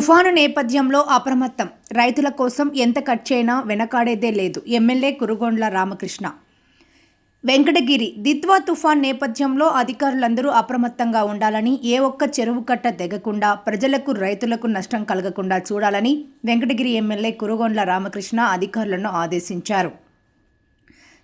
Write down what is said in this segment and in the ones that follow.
తుఫాను నేపథ్యంలో అప్రమత్తం. రైతుల కోసం ఎంత ఖర్చైనా వెనకాడేదే లేదు. ఎమ్మెల్యే కురుగొండ్ల రామకృష్ణ. వెంకటగిరి. దిత్వా తుఫాన్ నేపథ్యంలో అధికారులందరూ అప్రమత్తంగా ఉండాలని ఏ ఒక్క చెరువు కట్ట తెగకుండా ప్రజలకు రైతులకు నష్టం కలగకుండా చూడాలని వెంకటగిరి ఎమ్మెల్యే కురుగొండ్ల రామకృష్ణ అధికారులను ఆదేశించారు.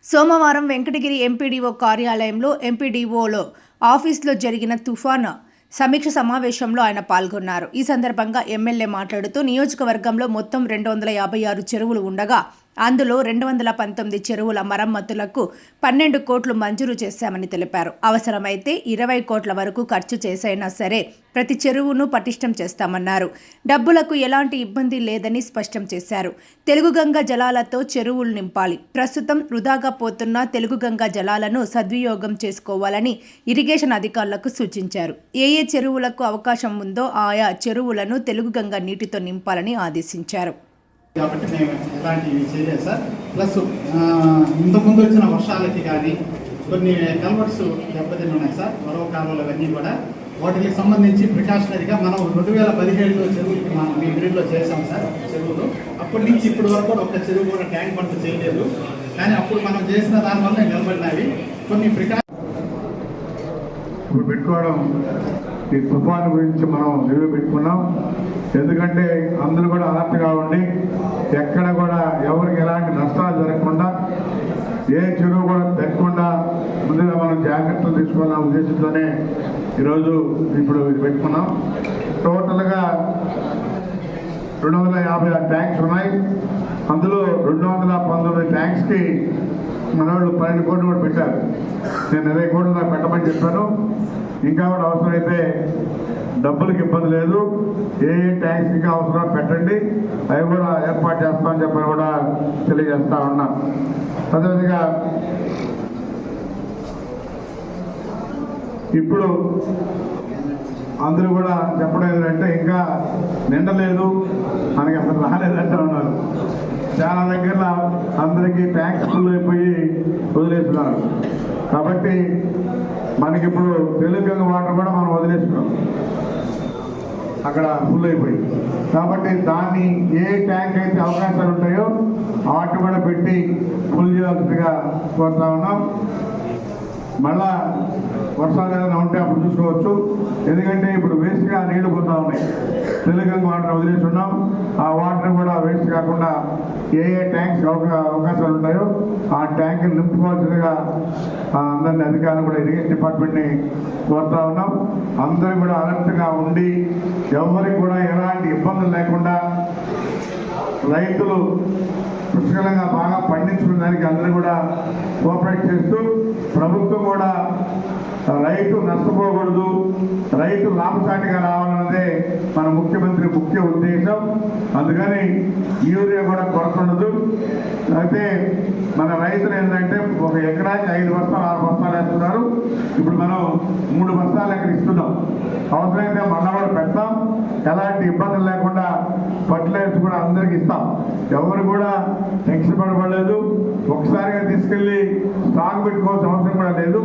సోమవారం వెంకటగిరి ఎంపీడీఓ కార్యాలయంలో ఎంపీడీఓలో ఆఫీస్లో జరిగిన తుఫాను సమీక్ష సమావేశంలో ఆయన పాల్గొన్నారు. ఈ సందర్భంగా ఎమ్మెల్యే మాట్లాడుతూ నియోజకవర్గంలో మొత్తం రెండు వందల యాభై ఆరు చెరువులు ఉండగా అందులో రెండు వందల పంతొమ్మిది చెరువుల మరమ్మతులకు పన్నెండు కోట్లు మంజూరు చేశామని తెలిపారు. అవసరమైతే ఇరవై కోట్ల వరకు ఖర్చు చేసైనా సరే ప్రతి చెరువును పటిష్టం చేస్తామన్నారు. డబ్బులకు ఎలాంటి ఇబ్బంది లేదని స్పష్టం చేశారు. తెలుగుగంగ జలాలతో చెరువులు నింపాలి. ప్రస్తుతం వృధాగా పోతున్న తెలుగుగంగ జలాలను సద్వినియోగం చేసుకోవాలని ఇరిగేషన్ అధికారులకు సూచించారు. ఏ ఏ చెరువులకు అవకాశం ఉందో ఆయా చెరువులను తెలుగు గంగ నీటితో నింపాలని ఆదేశించారు. కాబట్టి మేము ఇలాంటివి చేయలేదు సార్. ప్లస్ ఇంతకుముందు వచ్చిన వర్షాలకి కానీ కొన్ని కల్వర్ట్స్ దెబ్బతిని ఉన్నాయి సార్ మరో కాలువలు అవన్నీ కూడా. వాటికి సంబంధించి ప్రికాషనరీగా మనం రెండు వేల పదిహేడులో చెరువులకి మనం మీ బ్రీడ్లో చేసాం సార్ చెరువులు. అప్పటి నుంచి ఇప్పటి వరకు కూడా ఒక్క చెరువు కూడా ట్యాంక్ పంట చేయలేదు. కానీ అప్పుడు మనం చేసిన దానివల్ల నిలబడినవి. కొన్ని ప్రికా ఇప్పుడు పెట్టుకోవడం ఈ తుఫాను గురించి మనం నిలువ పెట్టుకున్నాం. ఎందుకంటే అందరూ కూడా అలర్ట్గా ఉండి ఎక్కడ కూడా ఎవరికి ఎలాంటి నష్టాలు జరగకుండా ఏ చెరువు కూడా తెగకుండా ముందుగా మనం జాగ్రత్తలు తీసుకోవాలన్న ఉద్దేశంతోనే ఈరోజు ఇప్పుడు ఇది పెట్టుకున్నాం. టోటల్గా రెండు వందల యాభై ఆరు ట్యాంక్స్ ఉన్నాయి. అందులో రెండు వందల పంతొమ్మిది ట్యాంక్స్కి మనవాళ్ళు పన్నెండు కోట్లు కూడా పెట్టారు. నేను ఇరవై కోట్లు నాకు పెట్టమని చెప్పాను. ఇంకా కూడా అవసరమైతే డబ్బులకు ఇబ్బంది లేదు. ఏ ఏ ట్యాంక్స్ ఇంకా అవసరం పెట్టండి. అవి కూడా ఏర్పాటు చేస్తామని చెప్పని కూడా తెలియజేస్తా ఉన్నా. అదేవిధంగా ఇప్పుడు అందరూ కూడా చెప్పడం ఏంటంటే ఇంకా నిండలేదు మనకి అసలు రాలేదంటే ఉన్నారు. చాలా దగ్గర అందరికీ ట్యాంక్స్ ఫుల్ అయిపోయి వదిలేస్తున్నారు. కాబట్టి మనకిప్పుడు తెలుగు వాటర్ కూడా మనం వదిలేస్తున్నాం. అక్కడ ఫుల్ అయిపోయి కాబట్టి దాన్ని ఏ ట్యాంక్ అయితే అవకాశాలు ఉంటాయో వాటి కూడా పెట్టి ఫుల్ చేయాల్సిందిగా కోరుతా ఉన్నాం. మళ్ళా వర్షాలు ఏదైనా ఉంటే అప్పుడు చూసుకోవచ్చు. ఎందుకంటే ఇప్పుడు వేస్ట్గా నీళ్ళు పోతా ఉన్నాయి. తెలుగు వాటర్ వదిలేసి ఉన్నాం ఆ వాటర్ కూడా వేస్ట్ కాకుండా ఏ ఏ ట్యాంక్స్ అవకా- అవకాశాలు ఉంటాయో ఆ ట్యాంక్ నింపుకోవాల్సిందిగా అందరిని అధికారులు కూడా ఇరిగేషన్ డిపార్ట్మెంట్ని కోరుతా ఉన్నాం. అందరూ కూడా అలర్ట్గా ఉండి ఎవరికి కూడా ఎలాంటి ఇబ్బందులు లేకుండా రైతులు పుష్కలంగా బాగా పండించుకున్న దానికి అందరూ కూడా కోఆపరేట్ చేస్తూ ప్రభుత్వం కూడా రైతు నష్టపోకూడదు రైతు లాభసాటిగా రావాలన్నదే మన ముఖ్యమంత్రి ముఖ్య ఉద్దేశం. అందుకని యూరియా కూడా కొరత ఉండదు. అయితే మన రైతులు ఏంటంటే ఒక ఎకరాకి ఐదు బస్తాలు ఆరు బస్తాలు వేస్తున్నారు. ఇప్పుడు మనం మూడు బస్తాలు ఎక్కడ ఇస్తున్నాం. అవసరమైతే మన కూడా పెడతాం. ఎలాంటి ఇబ్బందులు లేకుండా ఫర్టిలైజర్స్ కూడా అందరికి ఇస్తాం. ఎవరు కూడా టెన్షన్ పడబడలేదు. ఒకసారిగా తీసుకెళ్ళి స్టాక్ పెట్టుకోవాల్సిన అవసరం కూడా లేదు.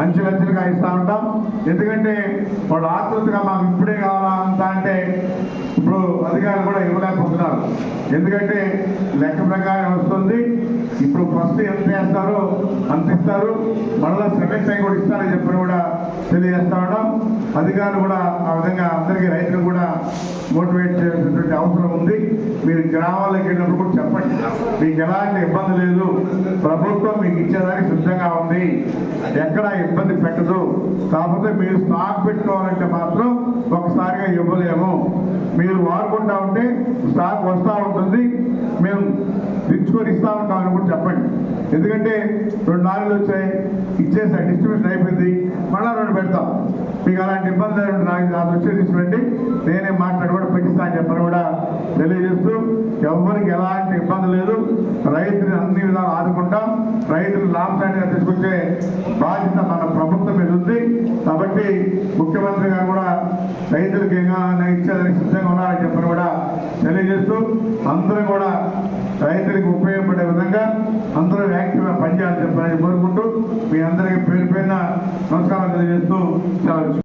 అంచెలంచెలుగా ఇస్తూ ఉంటాం. ఎందుకంటే వాళ్ళు ఆతృతగా మాకు ఇప్పుడే కావాలా అంత అంటే ఇప్పుడు అధికారులు కూడా ఇవ్వలేకపోతున్నారు. ఎందుకంటే లెక్క ప్రకారం చేస్తారో వేస్తారో మళ్ళా ఇస్తారు మళ్ళీ కూడా ఇస్తారని చెప్పని కూడా తెలియజేస్తా ఉన్నాం. అధికారులు కూడా ఆ విధంగా అందరికీ రైతులు కూడా మోటివేట్ చేసినటువంటి అవసరం ఉంది. మీరు గ్రామాలకు వెళ్ళినప్పుడు కూడా చెప్పండి. మీకు ఎలాంటి ఇబ్బంది లేదు. ప్రభుత్వం మీకు ఇచ్చేదానికి సిద్ధంగా ఉంది. ఎక్కడ ఇబ్బంది పెట్టదు. కాకపోతే మీరు స్టాక్ పెట్టుకోవాలంటే మాత్రం ఒకసారిగా ఇవ్వలేము. మీరు వాడుకుంటా ఉంటే స్టాక్ వస్తూ ఉంటుంది. మేము తెచ్చుకొని ఇస్తామని కావాలని కూడా చెప్పండి. ఎందుకంటే రెండు లారీలు వచ్చాయి ఇచ్చేసా డిస్ట్రిబ్యూషన్ అయిపోయింది. మళ్ళీ రెండు పెడతాం. మీకు అలాంటి ఇబ్బంది లేకుండా నాకు అది వచ్చే తీసుకురండి నేనే మాట్లాడి కూడా పెట్టిస్తా అని చెప్పని కూడా తెలియజేస్తూ ఎవరికి ఎలాంటి ఇబ్బంది లేదు. రైతుని అన్ని విధాలు ఆదుకుంటాం. రైతులు లాభసాటిగా తీసుకొచ్చే బాధ్యత మన ప్రభుత్వం మీద ఉంది. కాబట్టి ముఖ్యమంత్రి గారు కూడా రైతులకు ఏమైనా ఇచ్చేదానికి సిద్ధంగా ఉన్నారని చెప్పని కూడా తెలియజేస్తూ అందరూ కూడా రైతులకు ఉపయోగపడే విధంగా అందరూ యాక్టివ్గా పనిచేయాలని చెప్పని కోరుకుంటూ మీ అందరికీ పేరు పైన నమస్కారం తెలియజేస్తూ సెలవు